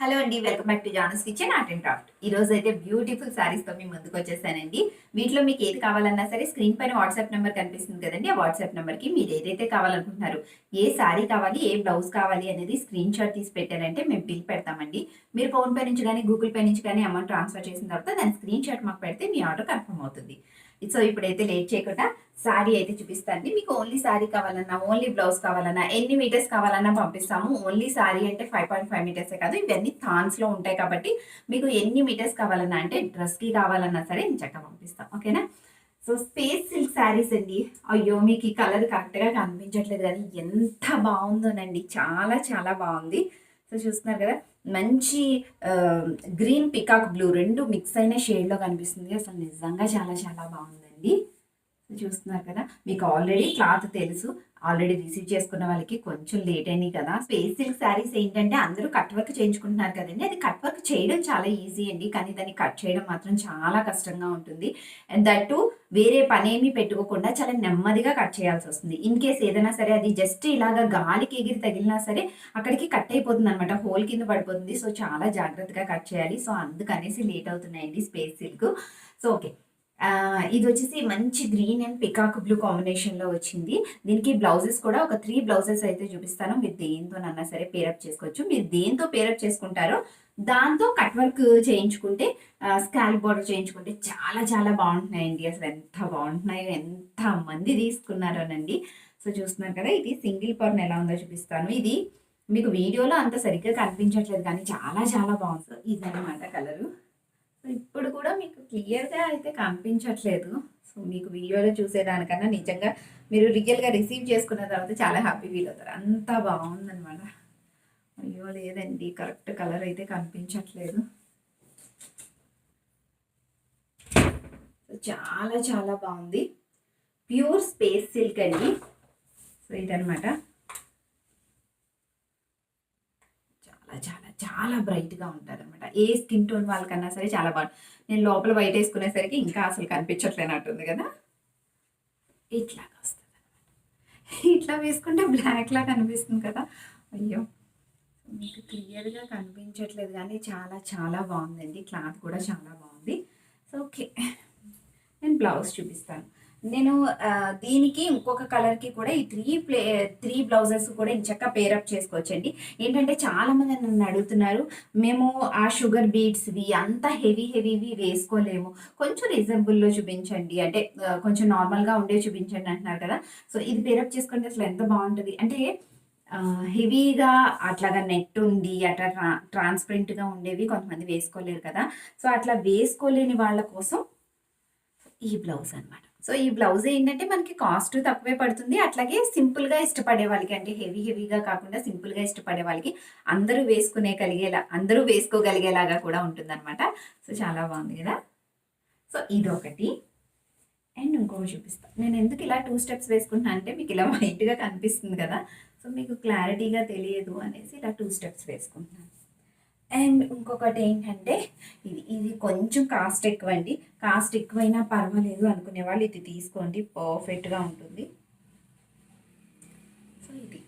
Hello అండి welcome back to Jana's kitchen art and craft. ఈ రోజు అయితే బ్యూటిఫుల్ సారీస్ మీ ముందుకు వచ్చేసానండి. వీటిలో మీకు ఏది కావాలన్నా సరే స్క్రీన్ పైన వాట్సాప్ నెంబర్ కనిపిస్తుంది కదండి ఆ వాట్సాప్ నెంబర్కి మీరు ఏదైతే కావాలనుకుంటున్నారు ఏ శారీ కావాలి ఏ బ్లౌజ్ కావాలి అనేది స్క్రీన్ షాట్ తీసి పెట్టారంటే మేము బిల్ పెడతామండి. మీరు ఫోన్ పే నుంచి కానీ గూగుల్ పే నుంచి కానీ అమౌంట్ ట్రాన్స్ఫర్ చేసిన తర్వాత దాని స్క్రీన్ షాట్ మాకు పెడితే మీ ఆర్డర్ కన్ఫర్మ్ అవుతుంది. సో ఇప్పుడైతే లేట్ చేయకుండా శారీ అయితే చూపిస్తాను మీకు ఓన్లీ సారీ కావాలన్నా ఓన్లీ బ్లౌజ్ కావాలన్నా ఎన్ని మీటర్స్ కావాలన్నా పంపిస్తాము. ఓన్లీ సారీ అంటే ఫైవ్ పాయింట్ ఫైవ్ మీటర్సే కాదు. ఇవన్నీ థాన్స్లో ఉంటాయి కాబట్టి మీకు ఎన్ని మీటర్స్ కావాలన్నా అంటే డ్రెస్కి కావాలన్నా సరే నేను చక్కగా పంపిస్తాం. ఓకేనా సో స్పేస్ సిల్క్ శారీస్ అండి. అయ్యో మీకు ఈ కలర్ కరెక్ట్గా కనిపించట్లేదు కానీ ఎంత బాగుందోనండి. చాలా చాలా బాగుంది. సో చూస్తున్నారు కదా మంచి గ్రీన్ పికాక్ బ్లూ రెండు మిక్స్ అయిన షేడ్లో కనిపిస్తుంది. అసలు నిజంగా చాలా చాలా బాగుందండి. చూస్తున్నారు కదా. మీకు ఆల్రెడీ క్లాత్ తెలుసు. ఆల్రెడీ రిసీవ్ చేసుకున్న వాళ్ళకి కొంచెం లేట్ అయినాయి కదా. స్పేస్ సిల్క్ శారీస్ ఏంటంటే అందరూ కట్ వర్క్ చేయించుకుంటున్నారు కదండి. అది కట్ వర్క్ చేయడం చాలా ఈజీ అండి. కానీ దాన్ని కట్ చేయడం మాత్రం చాలా కష్టంగా ఉంటుంది. అండ్ దట్టు వేరే పనేమి పెట్టుకోకుండా చాలా నెమ్మదిగా కట్ చేయాల్సి వస్తుంది. ఇన్ కేస్ ఏదైనా సరే అది జస్ట్ ఇలాగా గాలికి ఎగిరి తగిలినా సరే అక్కడికి కట్ అయిపోతుంది అనమాట హోల్ కింద పడిపోతుంది. సో చాలా జాగ్రత్తగా కట్ చేయాలి. సో అందుకనేసి లేట్ అవుతున్నాయండి స్పేస్ సిల్క్ సో ఓకే ఇది వచ్చేసి మంచి గ్రీన్ అండ్ పికాక్ బ్లూ కాంబినేషన్లో వచ్చింది. దీనికి బ్లౌజెస్ కూడా ఒక త్రీ బ్లౌజెస్ అయితే చూపిస్తాను. మీరు దేంతోనన్నా సరే పేరప్ చేసుకోవచ్చు. మీరు దేంతో పేరప్ చేసుకుంటారో దాంతో కట్ వర్క్ చేయించుకుంటే స్కాల్ బార్డర్ చేయించుకుంటే చాలా చాలా బాగుంటున్నాయండి. అసలు ఎంత బాగుంటున్నాయో ఎంత మంది తీసుకున్నారోనండి. సో చూస్తున్నారు కదా ఇది సింగిల్ పర్న్ ఎలా ఉందో చూపిస్తాను. ఇది మీకు వీడియోలో అంత సరిగ్గా కనిపించట్లేదు కానీ చాలా చాలా బాగుంది. ఇది ఇదన్నమాట కలరు ఇప్పుడు కూడా మీకు క్లియర్గా అయితే కనిపించట్లేదు. సో మీకు వీడియోలో చూసేదానికన్నా నిజంగా మీరు రియల్గా రిసీవ్ చేసుకున్న తర్వాత చాలా హ్యాపీ ఫీల్ అవుతారు. అంత బాగుందన్నమాట. అయ్యో లేదండి. కరెక్ట్ కలర్ అయితే కనిపించట్లేదు. చాలా చాలా బాగుంది. ప్యూర్ స్పేస్ సిల్క్ అండి. సో ఇదనమాట చాలా చాలా బ్రైట్గా ఉంటుంది అనమాట ఏ స్కిన్ టోన్ వాళ్ళకన్నా సరే చాలా బాగుంది నేను లోపల వైట్ వేసుకునేసరికి ఇంకా అసలు కనిపించట్లేనట్టుంది కదా? ఇట్లాగా వస్తుంది ఇట్లా వేసుకుంటే బ్లాక్లా కనిపిస్తుంది కదా? అయ్యో. మీకు క్లియర్గా కనిపించట్లేదు కానీ చాలా చాలా బాగుందండి. క్లాత్ కూడా చాలా బాగుంది. So okay. నేను బ్లౌజ్ చూపిస్తాను. నేను దీనికి ఇంకొక కలర్కి కూడా ఈ త్రీ ప్లే త్రీ బ్లౌజెస్ కూడా ఇంచక్క పేరప్ చేసుకోవచ్చండి. ఏంటంటే చాలామంది నన్ను అడుగుతున్నారు మేము ఆ షుగర్ బీట్స్వి అంత హెవీ హెవీవి వేసుకోలేము. కొంచెం రీజనబుల్లో చూపించండి. అంటే కొంచెం నార్మల్గా ఉండే చూపించండి అంటున్నారు కదా. సో ఇది పేరప్ చేసుకుంటే అసలు ఎంత బాగుంటుంది? అంటే హెవీగా అట్లాగా నెట్ ఉండి అట్లా ట్రా ట్రాన్స్పరెంట్గా ఉండేవి కొంతమంది వేసుకోలేరు కదా. సో అట్లా వేసుకోలేని వాళ్ళ కోసం ఈ బ్లౌజ్ అనమాట సో ఈ బ్లౌజ్ ఏంటంటే మనకి కాస్ట్ తక్కువే పడుతుంది. అట్లాగే సింపుల్గా ఇష్టపడే వాళ్ళకి అంటే హెవీ హెవీగా కాకుండా సింపుల్గా ఇష్టపడే వాళ్ళకి అందరూ వేసుకునే కలిగేలా అందరూ వేసుకోగలిగేలాగా కూడా ఉంటుందన్నమాట. సో చాలా బాగుంది కదా? సో ఇది ఒకటి అండ్ ఇంకొకటి చూపిస్తాను నేను ఎందుకు ఇలా టూ స్టెప్స్ వేసుకుంటున్నా అంటే మీకు ఇలా వైట్గా కనిపిస్తుంది కదా? సో మీకు క్లారిటీగా తెలియదు అనేసి ఇలా టూ స్టెప్స్ వేసుకుంటున్నాను. అండ్ ఇంకొకటి ఏంటంటే ఇది ఇది కొంచెం కాస్ట్ ఎక్కువ అండి కాస్ట్ ఎక్కువైనా పర్వాలేదు అనుకునే వాళ్ళు ఇది తీసుకోండి. పర్ఫెక్ట్గా ఉంటుంది. సో ఇది.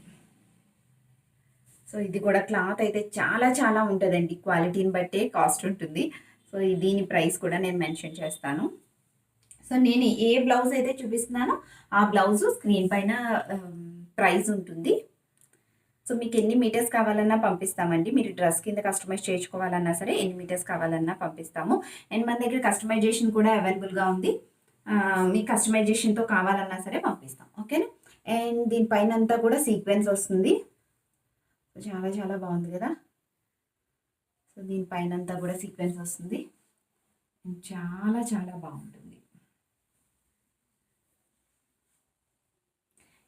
సో ఇది కూడా క్లాత్ అయితే చాలా చాలా ఉంటుందండి. క్వాలిటీని బట్టే కాస్ట్ ఉంటుంది. సో దీని ప్రైస్ కూడా నేను మెన్షన్ చేస్తాను. సో నేను ఏ బ్లౌజ్ అయితే చూపిస్తున్నానో ఆ బ్లౌజ్ స్క్రీన్ పైన ప్రైస్ ఉంటుంది. సో మీకు ఎన్ని మీటర్స్ కావాలన్నా పంపిస్తామండి. మీరు డ్రెస్ కింద కస్టమైజ్ చేయించుకోవాలన్నా సరే ఎన్ని మీటర్స్ కావాలన్నా పంపిస్తాము. అండ్ మన దగ్గర కస్టమైజేషన్ కూడా అవైలబుల్గా ఉంది. మీ కస్టమైజేషన్తో కావాలన్నా సరే పంపిస్తాం. ఓకేనా అండ్ దీనిపైన అంతా కూడా సీక్వెన్స్ వస్తుంది. చాలా చాలా బాగుంది కదా? సో దీనిపైన అంతా కూడా సీక్వెన్స్ వస్తుంది. చాలా చాలా బాగుంటుంది.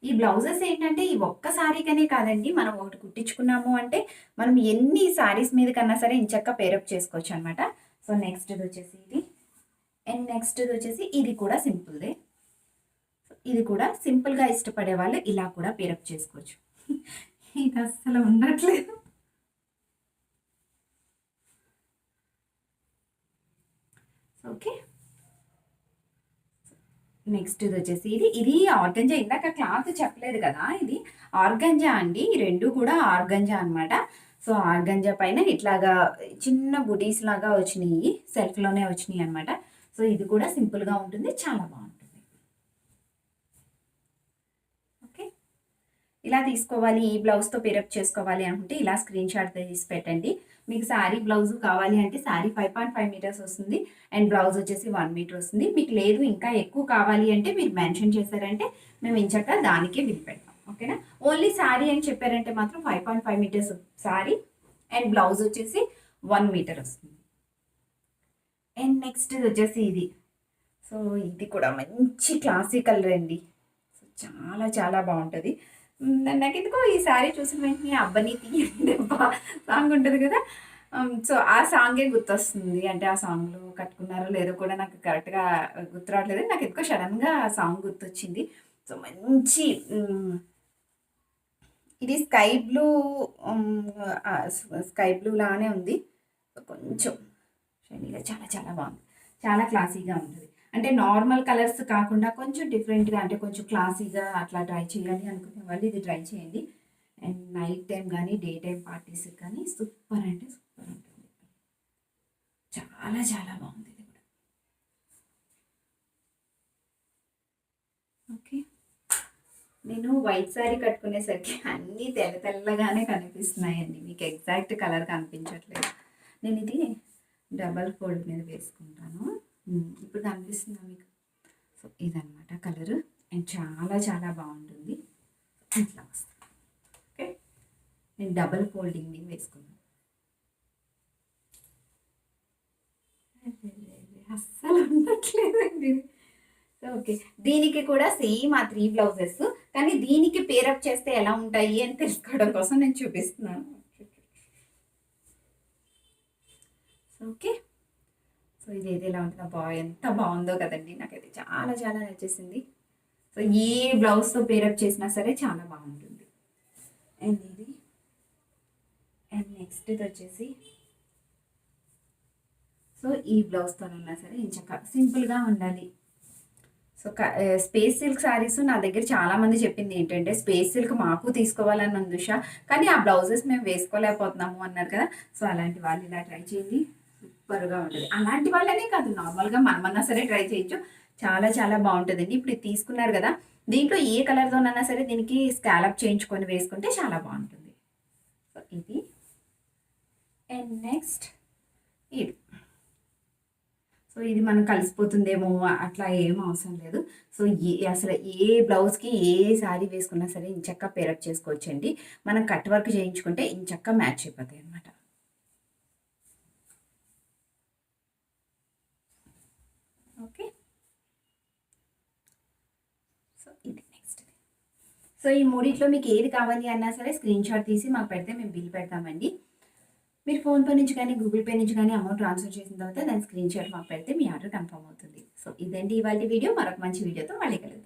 ఈ బ్లౌజెస్ ఏంటంటే ఈ ఒక్క సారీకనే కాదండి. మనం ఒకటి కుట్టించుకున్నాము అంటే మనం ఎన్ని సారీస్ మీద కన్నా సరే ఇంచక్క పేరప్ చేసుకోవచ్చు అనమాట సో నెక్స్ట్ది వచ్చేసి ఇది. అండ్ నెక్స్ట్ది వచ్చేసి ఇది కూడా సింపుల్దే. ఇది కూడా సింపుల్గా ఇష్టపడే వాళ్ళు ఇలా కూడా పేరప్ చేసుకోవచ్చు. ఇది అస్సలు ఉండట్లేదు ఓకే నెక్స్ట్ ఇది వచ్చేసి ఇది ఇది ఆర్గంజా ఇందాక క్లాత్ చెప్పలేదు కదా ఇది ఆర్గంజా అండి. రెండు కూడా ఆర్గంజా అన్నమాట. సో ఆర్గంజా పైన ఇట్లాగా చిన్న బుటీస్ లాగా వచ్చినాయి సెల్ఫ్లోనే వచ్చినాయి అనమాట సో ఇది కూడా సింపుల్గా ఉంటుంది చాలా బాగుంటుంది ఓకే ఇలా తీసుకోవాలి ఈ బ్లౌజ్తో పేరప్ చేసుకోవాలి అనుకుంటే ఇలా స్క్రీన్ షాట్ తీసి పెట్టండి. మీకు శారీ బ్లౌజ్ కావాలి అంటే sari five point five metres వస్తుంది అండ్ బ్లౌజ్ వచ్చేసి వన్ మీటర్ వస్తుంది. మీకు లేదు ఇంకా ఎక్కువ కావాలి అంటే మీరు మెన్షన్ చేశారంటే మేము ఇంచక దానికే బిల్ పెడతాం. ఓకేనా ఓన్లీ శారీ అని చెప్పారంటే మాత్రం five point five metres sari and blouse వచ్చేసి వన్ మీటర్ వస్తుంది. అండ్ నెక్స్ట్ వచ్చేసి ఇది. సో ఇది కూడా మంచి క్లాసికల్ రండి. అండి సో చాలా చాలా బాగుంటుంది. నాకెందుకో నాకు ఈ శారీ చూసిన వెంటనే అబ్బని తీయండి దెబ్బ సాంగ్ ఉంటుంది కదా. సో ఆ సాంగే గుర్తొస్తుంది. అంటే ఆ సాంగ్లో కట్టుకున్నారో లేదో కూడా నాకు కరెక్ట్గా గుర్తు రావట్లేదు. నాకు ఎందుకో సడన్గా ఆ సాంగ్ గుర్తొచ్చింది. సో మంచి ఇది స్కై బ్లూ స్కై బ్లూ లానే ఉంది. కొంచెం షైనీగా చాలా చాలా బాగుంది. చాలా క్లాసీగా ఉంటుంది. అంటే నార్మల్ కలర్స్ కాకుండా కొంచెం డిఫరెంట్గా అంటే కొంచెం క్లాసీగా అట్లా ట్రై చేయాలి అనుకునే వాళ్ళు ఇది ట్రై చేయండి. అండ్ నైట్ టైం కానీ డే టైం పార్టీస్కి కానీ సూపర్ అంటే సూపర్ ఉంటుంది. చాలా చాలా బాగుంది ఇది కూడా. ఓకే నేను వైట్ శారీ కట్టుకునేసరికి అన్నీ తెల్ల తెల్లగానే కనిపిస్తున్నాయండి. మీకు ఎగ్జాక్ట్ కలర్ కనిపించట్లేదు. నేను ఇది డబల్ ఫోల్డ్ మీద వేసుకుంటాను. ఇప్పుడు కనిపిస్తుందా మీకు. సో ఇదన్నమాట కలర్. అండ్ చాలా చాలా బాగుంటుంది. ఇట్లా వస్తుంది. ఓకే? నేను డబల్ ఫోల్డింగ్ వేసుకున్నాను అస్సలు ఉండట్లేదండి ఓకే. దీనికి కూడా సేమ్ ఆ త్రీ బ్లౌజెస్. కానీ దీనికి పేరప్ చేస్తే ఎలా ఉంటాయి అని తెలుసుకోవడం కోసం నేను చూపిస్తున్నాను. ఓకే? సో ఇది ఏది ఎలా ఉంటుందో బా ఎంత బాగుందో కదండి. నాకైతే చాలా చాలా నచ్చేసింది. సో ఏ బ్లౌజ్తో పేరప్ చేసినా సరే చాలా బాగుంటుంది. అండ్ ఇది. అండ్ నెక్స్ట్ ఇది వచ్చేసి. సో ఈ బ్లౌజ్తో ఉన్నా సరే ఇంచక సింపుల్గా ఉండాలి. సో స్పేస్ సిల్క్ శారీస్ నా దగ్గర చాలామంది చెప్పింది ఏంటంటే స్పేస్ సిల్క్ మాకు తీసుకోవాలని ఉంది ఉషా. కానీ ఆ బ్లౌజెస్ మేము వేసుకోలేకపోతున్నాము అన్నారు కదా. సో అలాంటి వాళ్ళు ఇలా ట్రై చేయండి. సూపర్గా ఉంటుంది. అలాంటి వాళ్ళనే కాదు నార్మల్గా మనమన్నా సరే ట్రై చేయొచ్చు. చాలా చాలా బాగుంటుందండి. ఇప్పుడు తీసుకున్నారు కదా దీంట్లో ఏ కలర్తోనన్నా సరే దీనికి స్కాలప్ చేయించుకొని వేసుకుంటే చాలా బాగుంటుంది. సో ఇది. అండ్ నెక్స్ట్ ఇది. సో ఇది మనం కలిసిపోతుందేమో అట్లా ఏం అవసరం లేదు. సో ఏ అసలు ఏ బ్లౌజ్కి ఏ శారీ వేసుకున్నా సరే ఇంచక్క పేరప్ చేసుకోవచ్చండి. మనం కట్ వర్క్ చేయించుకుంటే ఇంచక్క మ్యాచ్ అయిపోతాయి అనమాట ఓకే సో ఇది నెక్స్ట్ సో ఈ మూడిట్లో మీకు ఏది కావాలి అన్నా సరే స్క్రీన్ షాట్ తీసి మాకు పెడితే మేము బిల్ పెడతామండి. మీరు ఫోన్పే నుంచి కానీ గూగుల్ పే నుంచి కానీ అమౌంట్ ట్రాన్స్ఫర్ చేసిన తర్వాత దాని స్క్రీన్ షాట్ మాకు పెడితే మీ ఆర్డర్ కన్ఫర్మ్ అవుతుంది. సో ఇదండి ఇవాళ వీడియో. మరొక మంచి వీడియోతో మళ్ళీ కలుగుతాం